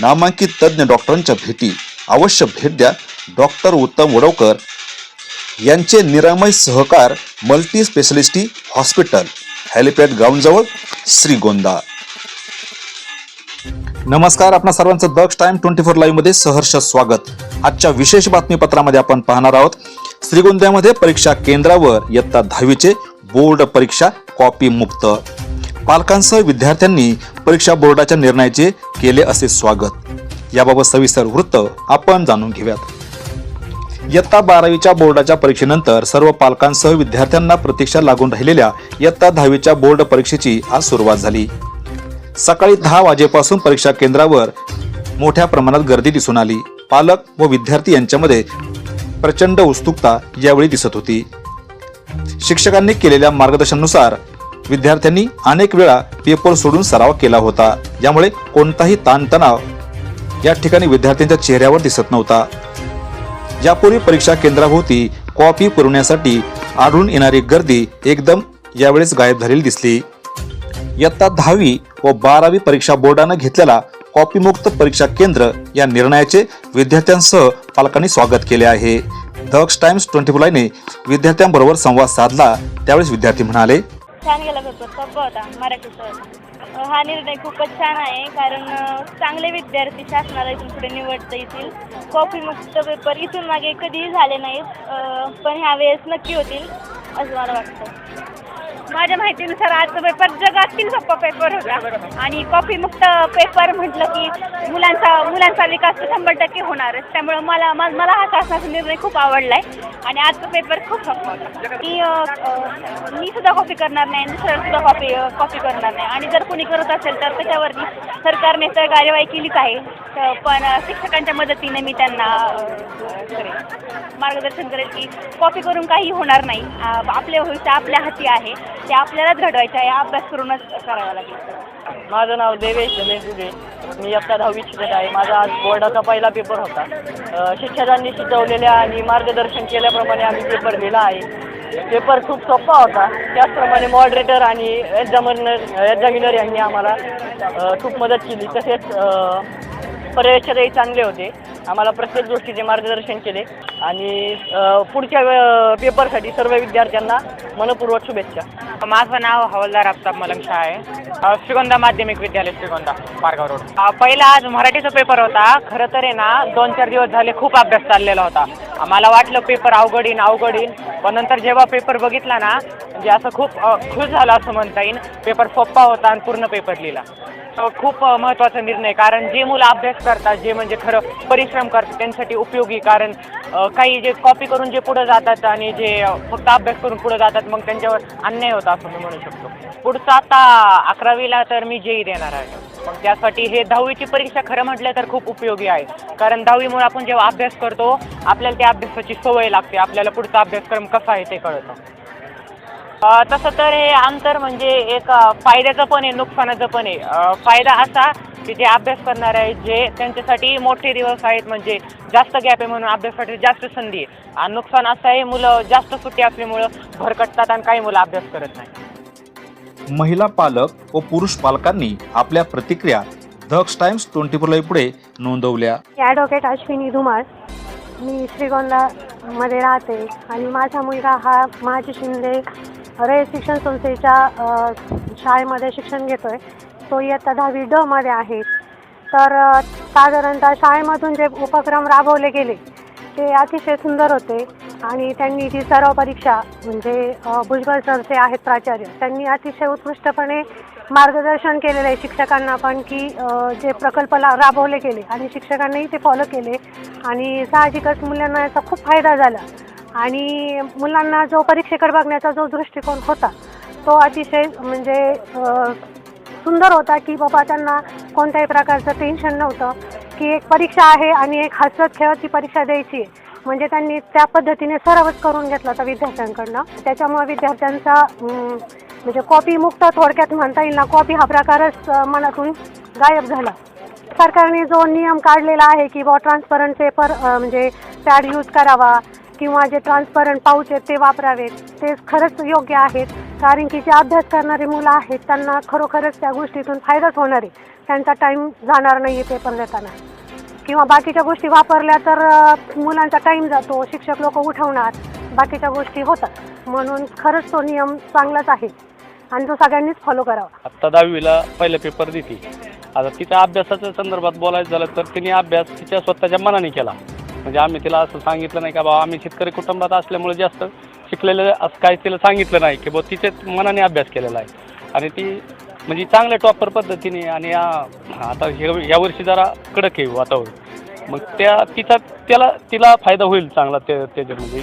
नामांकित तज्ज्ञ डॉक्टरांच्या भेटी. अवश्य भेट द्या. डॉक्टर उत्तम वडवकर यांचे Niramay Sahakar multi speciality hospital helipad ग्राउंडजवळ Shrigonda नमस्कार. आपणा सर्वांचं दक्ष टाइम ट्वेंटी फोर लाईव्हमध्ये सहर्ष स्वागत. आजच्या विशेष बातमीपत्रामध्ये आपण पाहणार आहोत श्रीगोंद्यामध्ये परीक्षा केंद्रावर इयत्ता दहावीचे बोर्ड परीक्षा कॉपी मुक्त पालकांसह विद्यार्थ्यांनी परीक्षा बोर्डाच्या निर्णयाचे केले असे स्वागत. याबाबत सविस्तर वृत्त आपण जाणून घेऊयात. इयत्ता बारावीच्या बोर्डाच्या परीक्षेनंतर सर्व पालकांसह विद्यार्थ्यांना प्रतीक्षा लागून राहिलेल्या इयत्ता दहावीच्या बोर्ड परीक्षेची आज सुरुवात झाली. सकाळी दहा वाजेपासून परीक्षा केंद्रावर मोठ्या प्रमाणात गर्दी दिसून आली. पालक व विद्यार्थी यांच्यामध्ये प्रचंड उत्सुकता यावेळी दिसत होती. शिक्षकांनी केलेल्या मार्गदर्शनानुसार विद्यार्थ्यांनी अनेक वेळा पेपर सोडून सराव केला होता. यामुळे कोणताही ताणतणाव या ठिकाणी विद्यार्थ्यांच्या चेहऱ्यावर दिसत नव्हता. यापूर्वी परीक्षा केंद्राभोवती कॉपी पुरवण्यासाठी आढळून येणारी गर्दी एकदम यावेळेस गायब झालेली दिसली. इयत्ता दहावी व बारावी परीक्षा बोर्डानं घेतलेला कॉपीमुक्त परीक्षा केंद्र या निर्णयाचे विद्यार्थ्यांसह पालकांनी स्वागत केले आहे. दक्ष टाइम्स ट्वेंटी फोरने विद्यार्थ्यांबरोबर संवाद साधला त्यावेळेस विद्यार्थी म्हणाले छान गेला पेपर सोपा होता मराठीचा होता. हा निर्णय खूपच छान आहे कारण चांगले विद्यार्थी शासनाला इथून पुढे निवडता येतील कॉपी मुक्त पेपर इथून मागे कधीही झाले नाहीत पण ह्या वेळेस नक्की होतील असं मला वाटतं माझ्या माहितीनुसार आजचा पेपर जगातील सोपा पेपर होता. आणि कॉफी मुक्त पेपर म्हटलं की मुलांचा मुलांचा विकास तर शंभर टक्के होणारच. त्यामुळं मला मा- मला हा शासनाचा निर्णय खूप आवडला आहे आणि आजचा पेपर खूप सोपा होता. मी अ, अ, मी सुद्धा कॉपी करणार नाही आणि सुद्धा कॉपी कॉपी करणार नाही. आणि जर कोणी करत असेल तर त्याच्यावरती सरकारने तर कार्यवाही केलीच आहे. तर पण अ, शिक्षकांच्या मदतीने मी त्यांना अ, करेन मार्गदर्शन करेल की कॉपी करून काही होणार नाही. आ, आपले भविष्य आपल्या हाती आहे. ते आपल्यालाच घडवायचं आहे अभ्यास करूनच करावा लागेल. माझं नाव देवेश रमेश दुबे. मी आता दहावी शिकत आहे. माझा आज बोर्डाचा पहिला पेपर होता. अ, शिक्षकांनी शिकवलेल्या आणि मार्गदर्शन केल्याप्रमाणे आम्ही पेपर दिला आहे. पेपर खूप सोपा होता. त्याचप्रमाणे मॉडरेटर आणि एक्झामिनर एक्झामिनर यांनी आम्हाला अ, खूप मदत केली. तसेच अ, पर्यवेक्षकही चांगले होते. आम्हाला प्रत्येक गोष्टीचे मार्गदर्शन केले. आणि पुढच्या पेपरसाठी सर्व विद्यार्थ्यांना मनपूर्वक शुभेच्छा. माझं नाव हवालदार आफताब मलंगशा आहे. श्रीगोंदा माध्यमिक विद्यालय श्रीगोंदा पारगाव रोड. पहिला आज मराठीचा पेपर होता. खरं तर आहे ना दोन चार दिवस झाले खूप अभ्यास चाललेला होता. मला वाटलं पेपर अवघड येईन अवघड येईन पण नंतर जेव्हा पेपर बघितला ना म्हणजे असं खूप खुश झालं असं म्हणता येईल. पेपर सोप्पा होता आणि पूर्ण पेपर लिहिला. खूप महत्त्वाचा निर्णय कारण जे मुलं अभ्यास करतात जे म्हणजे खरं परिश्रम करतात त्यांच्यासाठी उपयोगी कारण काही जे कॉपी करून जे पुढे जातात आणि जे फक्त अभ्यास करून पुढे जातात मग त्यांच्यावर अन्याय होता असं मी म्हणू शकतो. पुढचं आता अकरावीला तर मी जेई देणार आहे. मग त्यासाठी हे दहावीची परीक्षा खरं म्हटलं तर खूप उपयोगी आहे. कारण दहावीमुळे आपण जेव्हा अभ्यास करतो आपल्याला त्या अभ्यासाची सवय लागते. आपल्याला पुढचा अभ्यासक्रम कसा आहे ते कळतं. तसं तर हे अंतर म्हणजे एक फायद्याचं पण आहे नुकसानाचं पण आहे. फायदा असा की जे अभ्यास करणार आहे जे त्यांच्यासाठी मोठे दिवस आहेत म्हणजे जास्त गॅप आहे म्हणून अभ्यासासाठी जास्त संधी आहे. आणि नुकसान असं आहे मुलं जास्त सुट्टी असल्यामुळं भरकटतात आणि काही मुलं अभ्यास करत नाही महिला पालक व पुरुष पालकांनी आपल्या प्रतिक्रिया Daksh times twenty four live पुढे नोंदवल्या. ॲडव्होकेट अश्विनी धुमाळ. मी श्रीगोंदामध्ये राहते आणि माझा मुलगा हा महाजी शिंदे रयत शिक्षण संस्थेच्या शाळेमध्ये शिक्षण घेतो आहे तो इयत्ता दहावी ड मध्ये आहे. तर साधारणतः शाळेमधून जे उपक्रम राबवले गेले ते अतिशय सुंदर होते. आणि त्यांनी जी सराव परीक्षा म्हणजे भुजबळ सर जे आहेत प्राचार्य त्यांनी अतिशय उत्कृष्टपणे मार्गदर्शन केलेलं आहे शिक्षकांना पण की जे प्रकल्प ला- राबवले गेले आणि शिक्षकांनीही ते फॉलो केले. आणि साहजिकच मुलांना याचा खूप फायदा झाला. आणि मुलांना जो परीक्षेकडे बघण्याचा जो दृष्टिकोन होता तो अतिशय म्हणजे सुंदर होता की बाबा त्यांना कोणत्याही प्रकारचं टेन्शन नव्हतं की एक परीक्षा आहे आणि एक हसत खेळत ती परीक्षा द्यायची आहे. म्हणजे त्यांनी त्या पद्धतीने सरावच करून घेतला होता विद्यार्थ्यांकडनं. त्याच्यामुळे विद्यार्थ्यांचा म्हणजे कॉपी मुक्त थोडक्यात म्हणता येईल ना कॉपी हा प्रकारच मनातून गायब झाला. सरकारने जो नियम काढलेला आहे की बॉ ट्रान्सपरंट पेपर म्हणजे पॅड यूज करावा किंवा जे ट्रान्सपरंट पाऊच आहेत ते वापरावेत. ते खरंच योग्य आहेत. कारण की जे अभ्यास करणारी मुलं आहेत त्यांना खरोखरच त्या गोष्टीतून फायदाच होणार आहे. त्यांचा टाईम जाणार नाही आहे पेपर देताना. किंवा बाकीच्या गोष्टी वापरल्या तर मुलांचा टाईम जातो शिक्षक लोक उठवणार. बाकीच्या गोष्टी होतात. म्हणून खरंच तो नियम चांगलाच आहे. आणि तो सगळ्यांनीच फॉलो करावा. आत्ता दहावीला पहिला पेपर देते. आता तिच्या अभ्यासाच्या संदर्भात बोलायचं झालं तर तिने अभ्यास तिच्या स्वतःच्या मनाने केला. म्हणजे आम्ही तिला असं सांगितलं नाही का बाबा आम्ही शेतकरी कुटुंबात असल्यामुळे जास्त शिकलेलं असं काही तिला सांगितलं नाही की बुवा तिचे मनाने अभ्यास केलेला आहे. आणि ती म्हणजे चांगल्या टॉपर पद्धतीने आणि या आता हे- यावर्षी जरा कडक आहे वातावरण. मग त्या तिचा त्याला तिला फायदा होईल चांगला त्या त्याच्या म्हणजे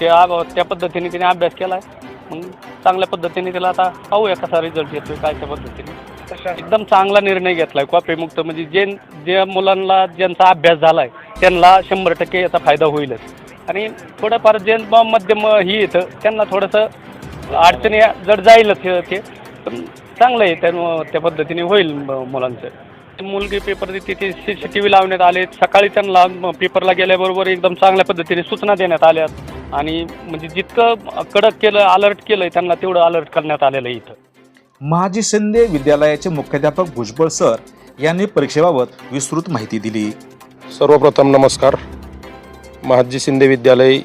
त्या त्या पद्धतीने तिने अभ्यास केला आहे मग चांगल्या पद्धतीने तिला आता पाहूया कसा रिझल्ट येतोय काय त्या पद्धतीने. एकदम चांगला निर्णय घेतलाय. कॉपीमुक्त म्हणजे जे जे मुलांना ज्यांचा अभ्यास झालाय त्यांना शंभर टक्के याचा फायदा होईलच. आणि थोडंफार जे मध्यम ही येतं त्यांना थोडंसं अडचणी जर जाईलच ते. पण चांगलं आहे त्या त्या पद्धतीने होईल मुलांचं. मुलगी पेपर देते ते सी सी टी व्ही लावण्यात आले सकाळी त्यांना पेपरला गेल्याबरोबर एकदम चांगल्या पद्धतीने सूचना देण्यात आल्यात. आणि म्हणजे जितकं कडक केलं अलर्ट केलं त्यांना तेवढं अलर्ट करण्यात आलेलं आहे इथं. महाजी शिंदे विद्यालयाचे मुख्याध्यापक भुजबळ सर यांनी परीक्षेबाबत विस्तृत माहिती दिली. सर्वप्रथम नमस्कार. महाजी शिंदे विद्यालय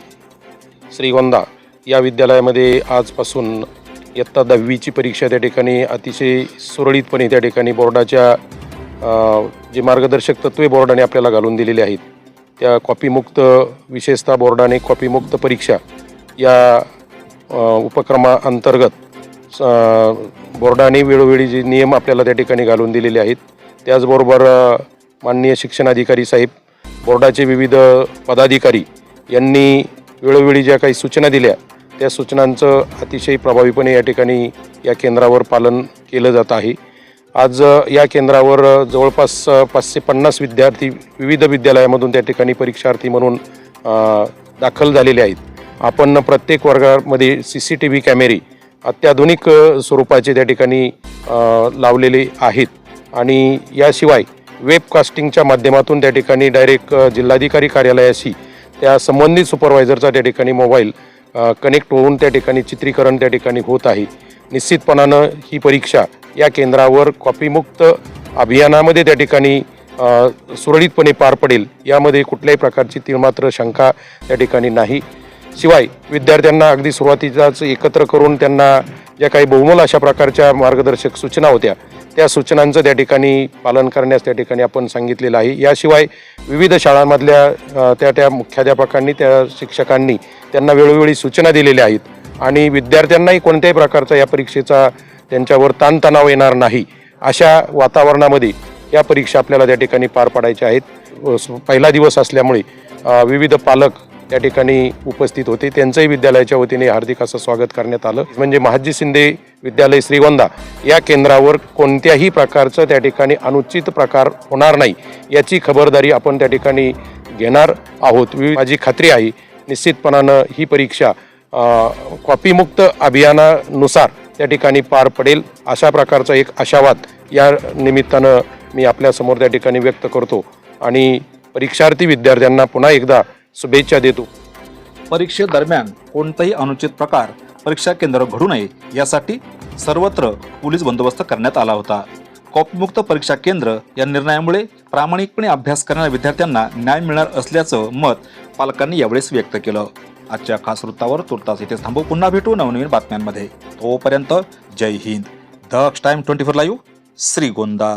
श्रीगोंदा या विद्यालयामध्ये आजपासून इयत्ता दहावीची परीक्षा त्या ठिकाणी अतिशय सुरळीतपणे त्या ठिकाणी बोर्डाच्या जे मार्गदर्शक तत्वे बोर्डाने आपल्याला घालून दिलेले आहेत. त्या कॉपीमुक्त विशेषतः बोर्डाने कॉपीमुक्त परीक्षा या उपक्रमा उपक्रमाअंतर्गत बोर्डाने वेळोवेळी जे नियम आपल्याला त्या ठिकाणी घालून दिलेले आहेत. त्याचबरोबर माननीय माननीय शिक्षणाधिकारी साहेब बोर्डाचे विविध पदाधिकारी यांनी वेळोवेळी ज्या काही सूचना दिल्या त्या सूचनांचं अतिशय प्रभावीपणे या ठिकाणी या केंद्रावर पालन केलं जात आहे. आज या केंद्रावर जवळपास पाचशे पन्नास विद्यार्थी विविध विद्यालयामधून त्या ठिकाणी परीक्षार्थी म्हणून दाखल झालेले आहेत. आपण प्रत्येक वर्गामध्ये सी सी टी व्ही कॅमेरे अत्याधुनिक स्वरूपाचे त्या ठिकाणी लावलेले आहेत. आणि याशिवाय वेबकास्टिंगच्या माध्यमातून त्या ठिकाणी डायरेक्ट जिल्हाधिकारी कार्यालयाशी त्या संबंधित सुपरवायझरचा त्या ठिकाणी मोबाईल कनेक्ट होऊन त्या ठिकाणी चित्रीकरण त्या ठिकाणी होत आहे. निश्चितपणानं ही परीक्षा या केंद्रावर कॉपीमुक्त अभियानामध्ये त्या ठिकाणी सुरळीतपणे पार पडेल. यामध्ये कुठल्याही प्रकारची तीळमात्र शंका त्या ठिकाणी नाही. शिवाय विद्यार्थ्यांना अगदी सुरुवातीलाच एकत्र करून त्यांना ज्या काही बहुमोल अशा प्रकारच्या मार्गदर्शक सूचना होत्या त्या सूचनांचं त्या ठिकाणी पालन करण्यास त्या ठिकाणी आपण सांगितलेलं आहे. याशिवाय विविध शाळांमधल्या त्या त्या मुख्याध्यापकांनी त्या शिक्षकांनी त्यांना वेळोवेळी सूचना दिलेल्या आहेत आणि विद्यार्थ्यांनाही कोणत्याही प्रकारचा या परीक्षेचा त्यांच्यावर ताणतणाव येणार नाही. अशा वातावरणामध्ये या परीक्षा आपल्याला त्या ठिकाणी पार पाडायच्या आहेत. व पहिला दिवस असल्यामुळे विविध पालक त्या ठिकाणी उपस्थित होते. त्यांचंही विद्यालयाच्या वतीने हार्दिक असं स्वागत करण्यात आलं. म्हणजे महाजी शिंदे विद्यालय श्रीगोंदा या केंद्रावर कोणत्याही प्रकारचं त्या ठिकाणी अनुचित प्रकार होणार नाही याची खबरदारी आपण त्या ठिकाणी घेणार आहोत. माझी खात्री आहे निश्चितपणानं ही परीक्षा कॉपीमुक्त अभियानानुसार त्या ठिकाणी पार पडेल अशा प्रकारचा एक आशावाद या निमित्तानं मी आपल्यासमोर त्या ठिकाणी व्यक्त करतो. आणि परीक्षार्थी विद्यार्थ्यांना पुन्हा एकदा शुभेच्छा देतो. परीक्षेदरम्यान कोणताही अनुचित प्रकार परीक्षा केंद्रावर घडू नये यासाठी सर्वत्र पोलीस बंदोबस्त करण्यात आला होता. कॉपीमुक्त परीक्षा केंद्र या निर्णयामुळे प्रामाणिकपणे अभ्यास करणाऱ्या विद्यार्थ्यांना न्याय मिळणार असल्याचं मत पालकांनी यावेळेस व्यक्त केलं. आजच्या खास वृत्तावर तुर्तास इथे थांबू. पुन्हा भेटू नवनवीन बातम्यांमध्ये. तोपर्यंत Jai Hind. The time twenty four live Shrigonda.